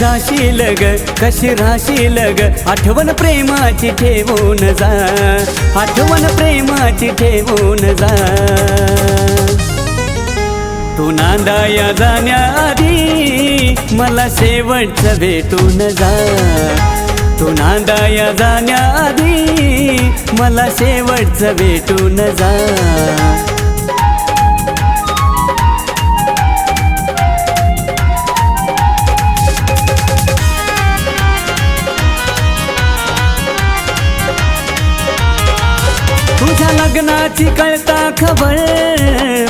जाशील लग कशी राशी लग आठवण प्रेमाची ठेवून जा. आठवण प्रेमाची ठेवून जा. तू नांदाया जाण्याआधी मला शेवटचं भेटून जा. तू नांदाया जाण्याआधी मला शेवटचं भेटून जा. लग्नाची कळता खबर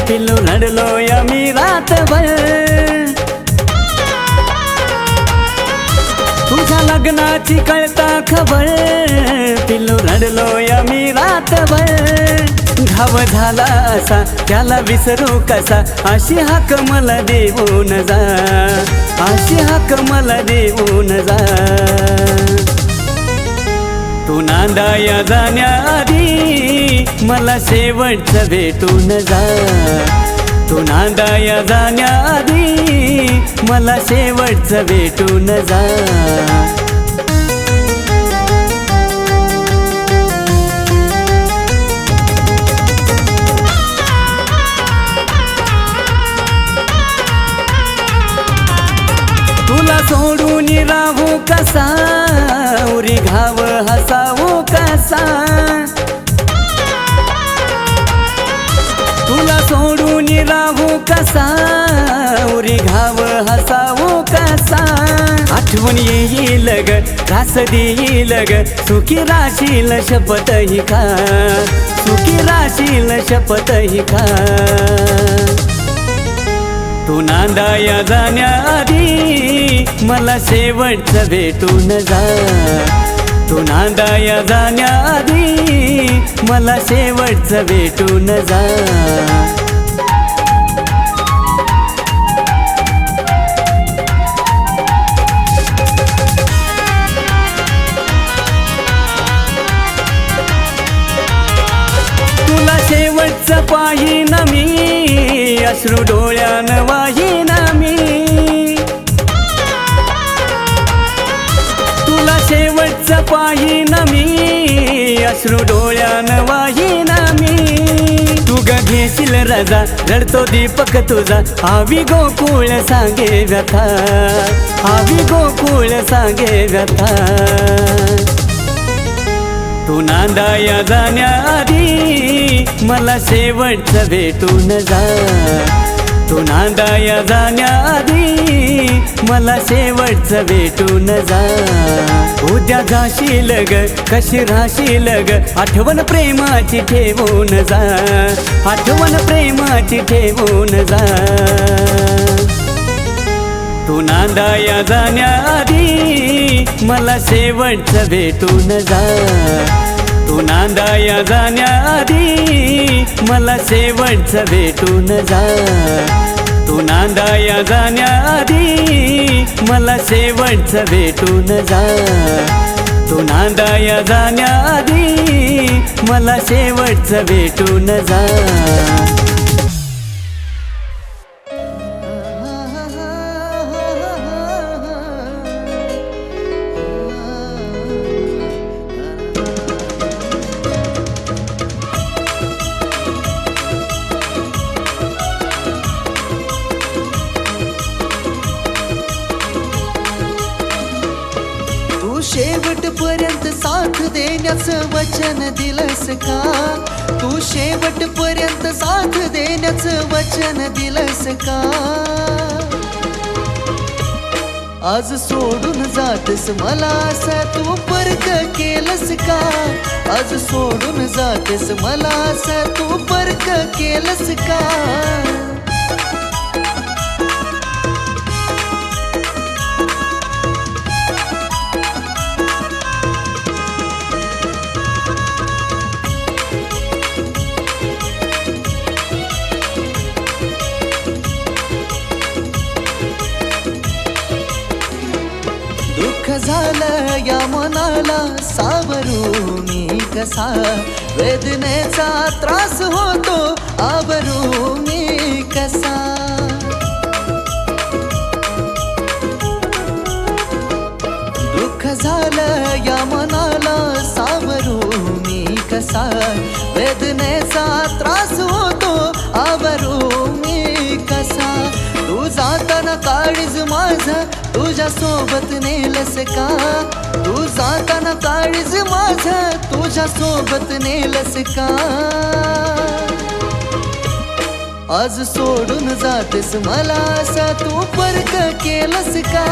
पिल्लू लढलो या मी रातभर. तुझ्या लग्नाची कळता खबर पिल्लू रडलो या मी रातभर. घाव झाला असा त्याला विसरू कसा? अशी हाक मला देऊन जा. अशी हाक मला देऊन जा. तू नांदाया जाण्याआधी मला शेवटचं भेटून जा. तू नांदाया जाण्याआधी मला शेवटचं भेटून जा. तुला सोडून राहू कसा? उरी घाव हसावू कसा? कसा? उरी घाव हसावू कसा? आठवण येईल ग त्रास देईल ग सुखी राशील शपथ ही खा. सुखी राशील शपथ ही खा. तू नांदाया जाण्याआधी मला शेवटचं भेटून जा. तू नांदाया जाण्याआधी मला शेवटचं भेटून जा. शेवटचं पाहिन मी अश्रू डोळ्यान वाहीन मी. तुला शेवटचं पाहिन मी अश्रू डोळ्यान वाहीन मी. तू घेशील रजा रडतो दीपक तुझा आवी गोकुळ सांगे व्यथा. आवी गोकुळ सांगे व्यथा. तू नांदाया जाण्याआधी मला शेवटचं भेटून जा. तू नांदाया जाण्याआधी मला शेवटचं भेटून जा. उद्या जाशील ग कशी राशील ग आठवण प्रेमाची ठेवून जा. आठवण प्रेमाची ठेवून जा. तू नांदाया जाण्याआधी मला शेवटचं भेटून जा. तू नांदाया जाण्याआधी मला शेवटचं भेटून जा. तू नांदाया जाण्याआधी मला शेवटचं भेटून जा. तू नांदाया जाण्याआधी मला शेवटचं भेटून जा. साथ देण्याचं वचन दिलंस का? तू शेवटपर्यंत साथ देण्याचं वचन दिलंस का? आज सोडून जातस मला असं तू परत केलंस का? आज सोडून जातस मला असं तू परत केलंस का? झालं या मनाला सावरू मी कसा? वेदनेचा त्रास होतो आवरू मी कसा? तुझ्या सोबत नेलस का? तू जाताना काळीज माझ तुझ्या सोबत नेलस का? आज सोडून जातेस मला असा तू परक केलस का?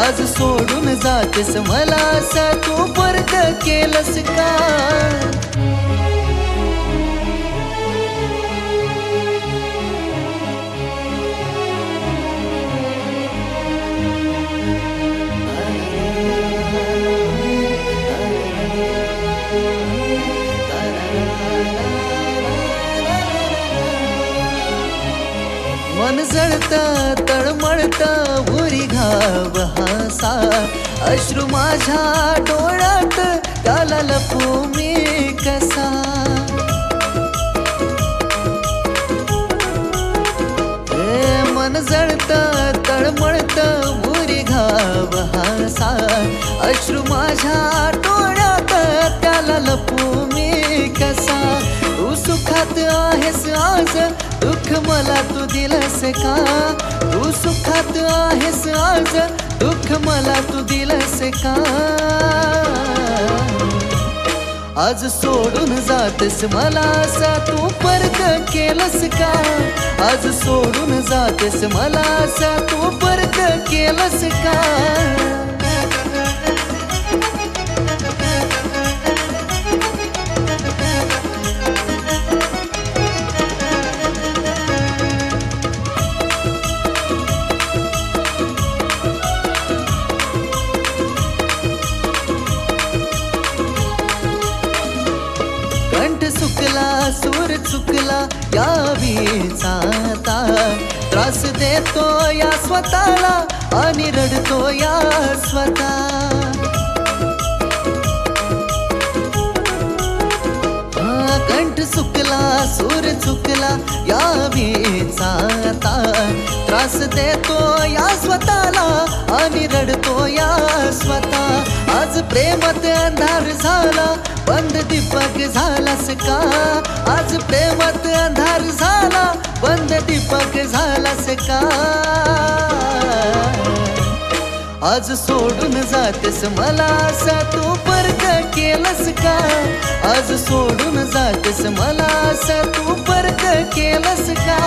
आज सोडून जातेस मला असा तू परक केलस का? जळत तळमळत भुरी घाव हासा. अश्रू माझ्या डोळ्यात त्याला लपू मी कसा? ए, मन जळत तळमळत भुरी घाव हासा. अश्रू माझ्या डोळ्यात त्याला लपू मी कसा? सुखात आहेस आज. दुःख मला तू दिलस का? तू सुखात आहेस आज. दुःख मला तू दिलस का? आज सोडून जातेस मला असा तू परत केलस का? आज सोडून जातेस मला असा तू परत केलस का? या वीचाता त्रास देतो या स्वतःला आणि रडतो या स्वतः. कंठ सुकला सूर चुकला या वीचाता त्रास देतो या स्वतःला आणि रडतो या स्वतः. आज प्रेमात अंधार झाला बंद दीपक झालास का? आज प्रेमात अंधार झाला बंद दीपक झालास का आज सोडून जातेस मला असा तू परत केलंस का? आज सोडून जातेस मला असा तू परत केलंस का?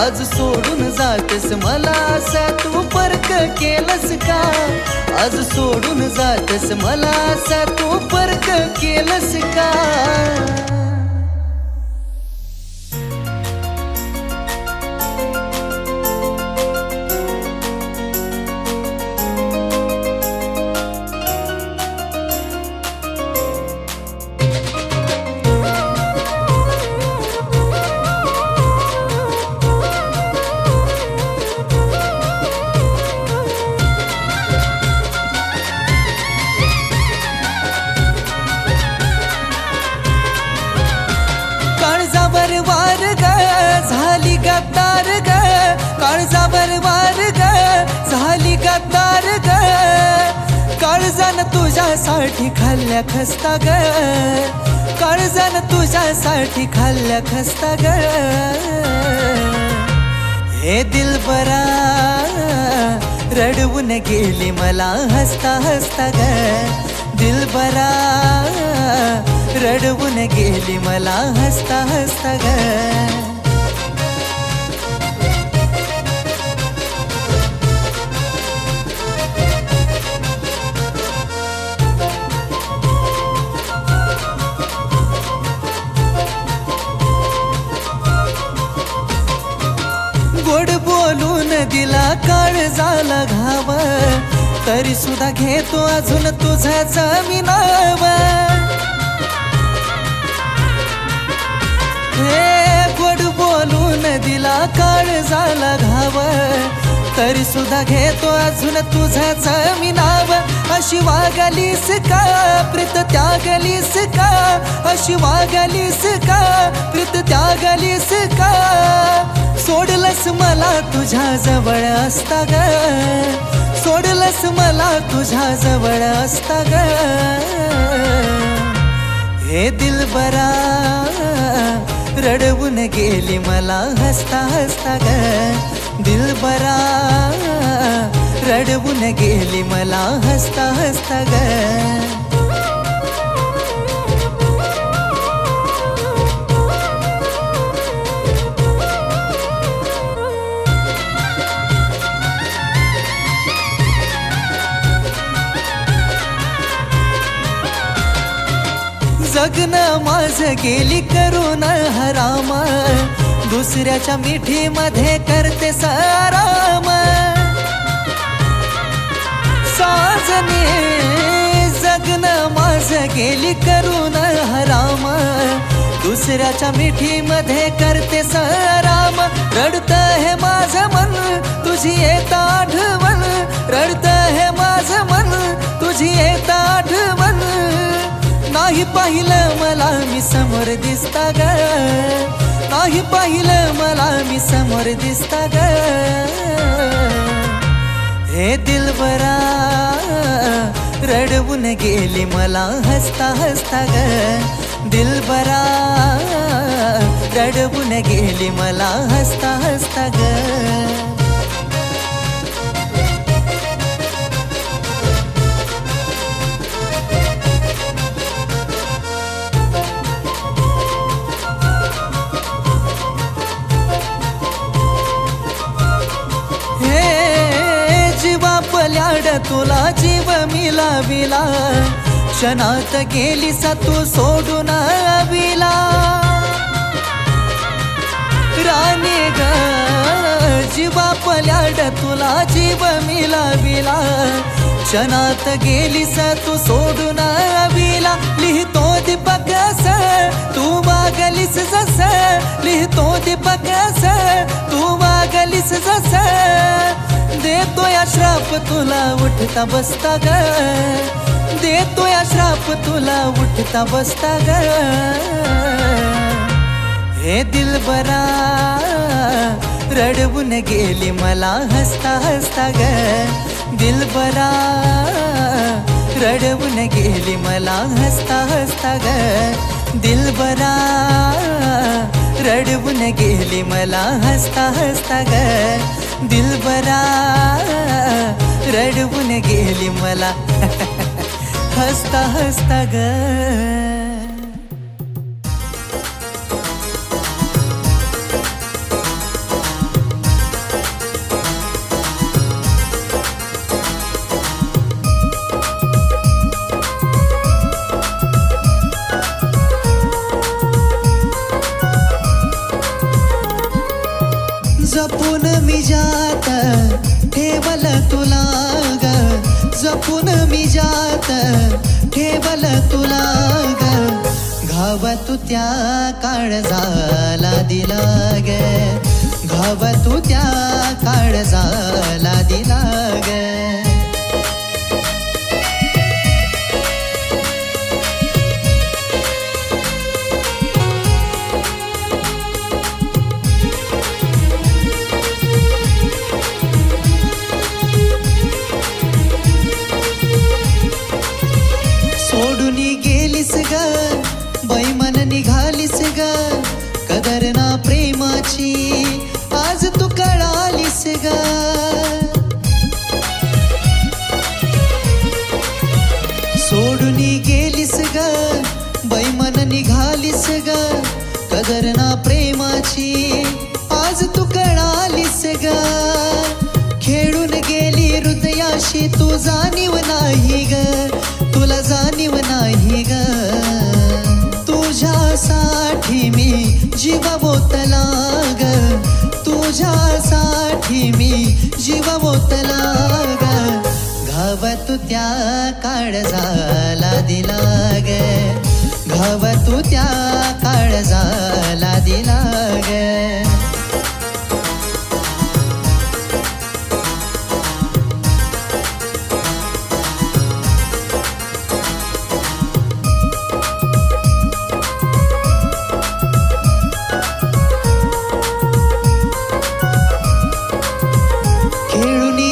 आज सोडून जातेस मला असा तू परत केलस का? आज सोडून जातेस मला असा तू परक केलंस का? तुझ्यासाठी खाल्ल्या खस्ता ग. काळजान तुझ्यासाठी खाल्ल्या खस्ता ग. हे दिल बरा रडवून गेली मला हसता हसता ग. दिल बरा रडवून गेली मला हसता हसता ग. दिला काळ झाला घाव. तरी सुद्धा घेतो अजून तुझा जमीनाव हे गोड बोलून दिला काळ झाला घाव. तरी सुद्धा घेतो अजून तुझा जमीनाव अशी वागलीस का प्रीत त्यागलीस का? अशी वागलीस का प्रीत त्यागलीस का? सोडलस मला तुझ्या जवळ असता ग. सोडलस मला तुझ्या जवळ असता ग. हे दिलबरा रडवून गेली मला हसता हसता ग. दिलबरा रडवून गेली मला हसता हसता ग. लग्न माझ गेली करून हराम. दुसऱ्याच्या मिठीमध्ये करते साराम. साजने जगन माझ गेली करून हराम. दुसऱ्याच्या मिठीमध्ये करते सराम. रडत हे माझं मन तुझी येत आठवण. रडत हे माझं मन तुझी येत आठवण. नाही पाहिलं मला मी समोर दिसता ग. नाही पाहिलं मला मी समोर दिसता ग. हे दिलबरा रडवून गेली मला हसता हसता ग. दिलबरा रडवून गेली मला हसता हसता ग. तुला जीव मिला विला क्षणात गेली सा तू सोडून विला राणी ग जीवा पल्याड तुला जीव मिला विला क्षणात गेली सा तू सोडून विला लिहितो दीपक तू मागलीस जस. लिहितो दीपक तू मागलीस जस. श्राप तुला उठता बसता ग. देतोय श्राप तुला उठता बसता ग. हे दिलबरा रडवून गेली मला हसता हसता ग. दिल बरा रडवून गेली मला हसता हसता ग. दिल बरा रडवून गेली मला हसता हसता ग. दिल बरा रडवून गेली मला. हसता हसता ग. जपून मी जा ठेवल तुला ग. जपून मी जात ठेवल तुला ग. घाव तू त्या काळजाला दिला ग. घाव तू त्या काळजाला दिला ग. काळजाला दिला गे भव तू त्या काळजाला दिला गे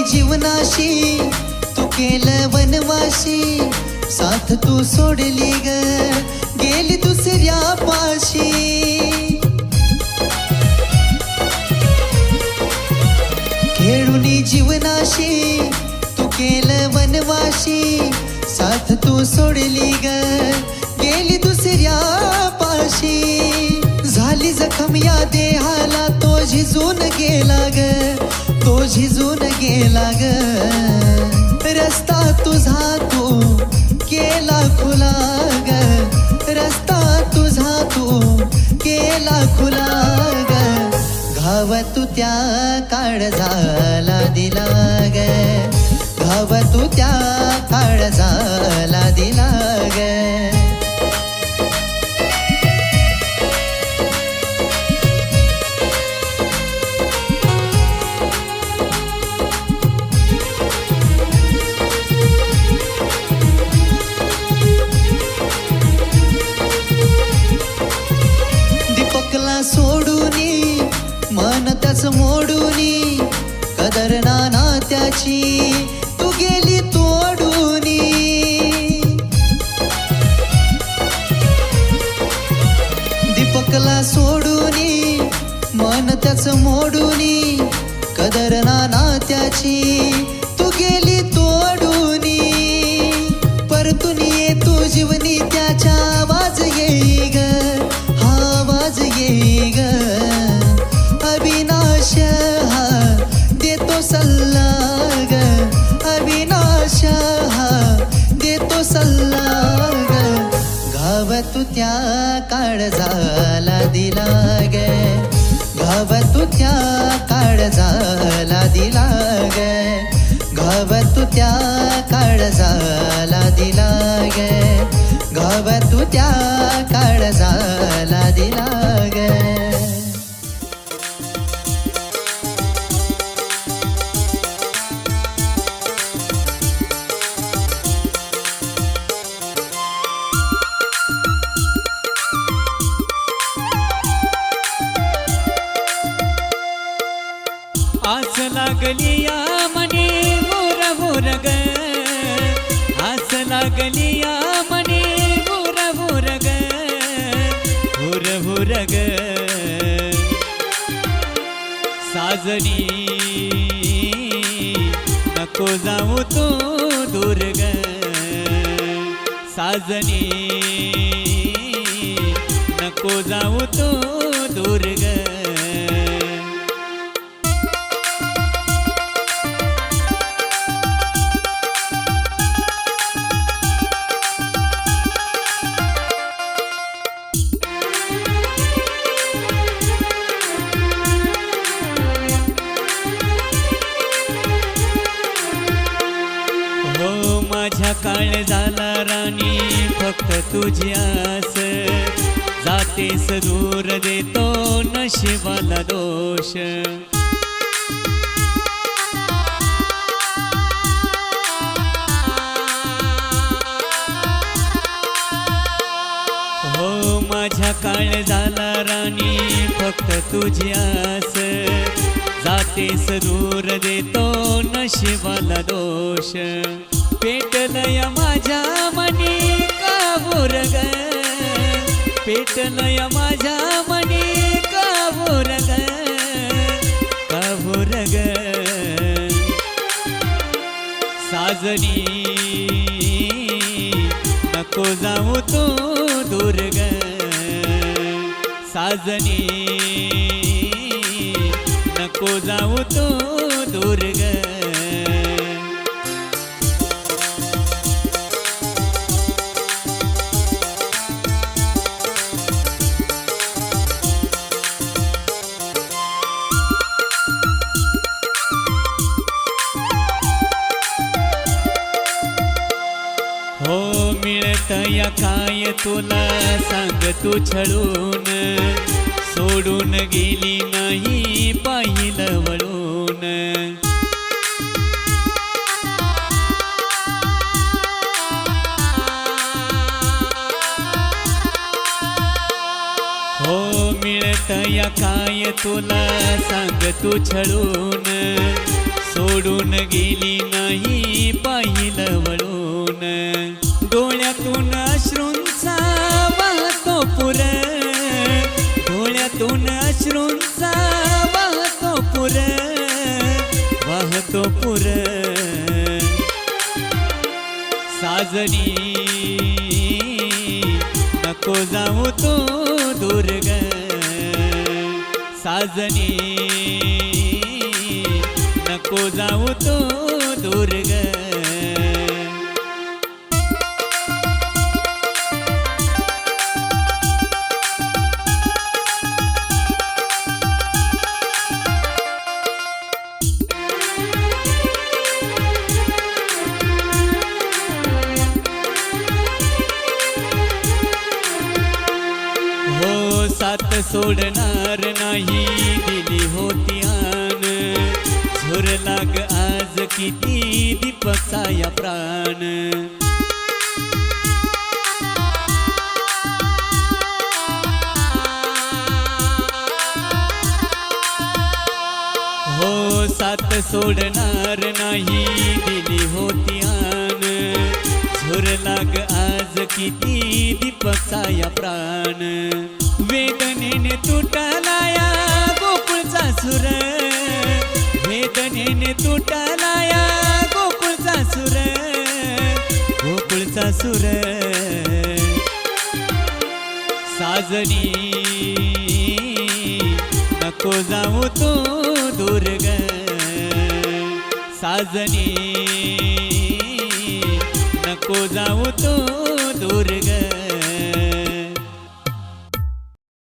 जीवनाशी मनाशी साथ तू सोडली ग गेली दुसऱ्या पाशी. खेळून जीवनाशी तू केलं वनवाशी साथ तू सोडली ग गेली दुसऱ्या पाशी. झाली जखम या देहाला तो झिजून गेला ग तो झिजून गेला ग. रस्ता तुझा तू केला खुला ग. रस्ता तुझा तू केला खुला ग. घाव तू त्या काळजाला दिला ग. घाव तू त्या काळजाला दिला ग. एकला सोडूनी मन त्याच मोडूनी कदर ना त्याची तू गेली तोडूनी. परतून ये तू जीवनी त्याच्या आवाज येई ग हा आवाज येई ग. अविनाश हा देतो सल्ला ग अविनाश हा त्या काळजाला दिला गे. घाव तू त्या काळजाला दिला गे. घाव तू त्या काळजाला दिला गे. घाव तू त्या जाऊ तू दुर्ग ग. साजनी नको जाऊ तू दूर तुझी आस. जातेस दूर देतो नशिबाला दोष. हो माझ्या काळ झाला राणी फक्त तुझी आस. जातेस दूर देतो नशिबाला दोष. पेटलय माझ्या मनी का बोरग पेटलय माझ्या मनी का बोरग साजनी नको जाऊ तू दूर ग साजनी नको जाऊ तू दूर ग काय सांग तू छळून. सोडून गेली नाही पाहिलं वळून. हो मिळत या काय तुला सांग तू छळून. सोडून गेली नाही पाहिलं वळून. साजनी नको जाऊ तू दुर्ग साजनी. नको जाऊ तू प्राण. हो सात सोडणार नाही दिली होती आन. झुर लाग आज किती दीपकचा या प्राण. वेदनेने तुटला या गोकुळचा सुर. वेदनेने तुटला गोकुळचा सुर साजनी. नको जाऊ तू दुर्ग साजनी. नको जाऊ तू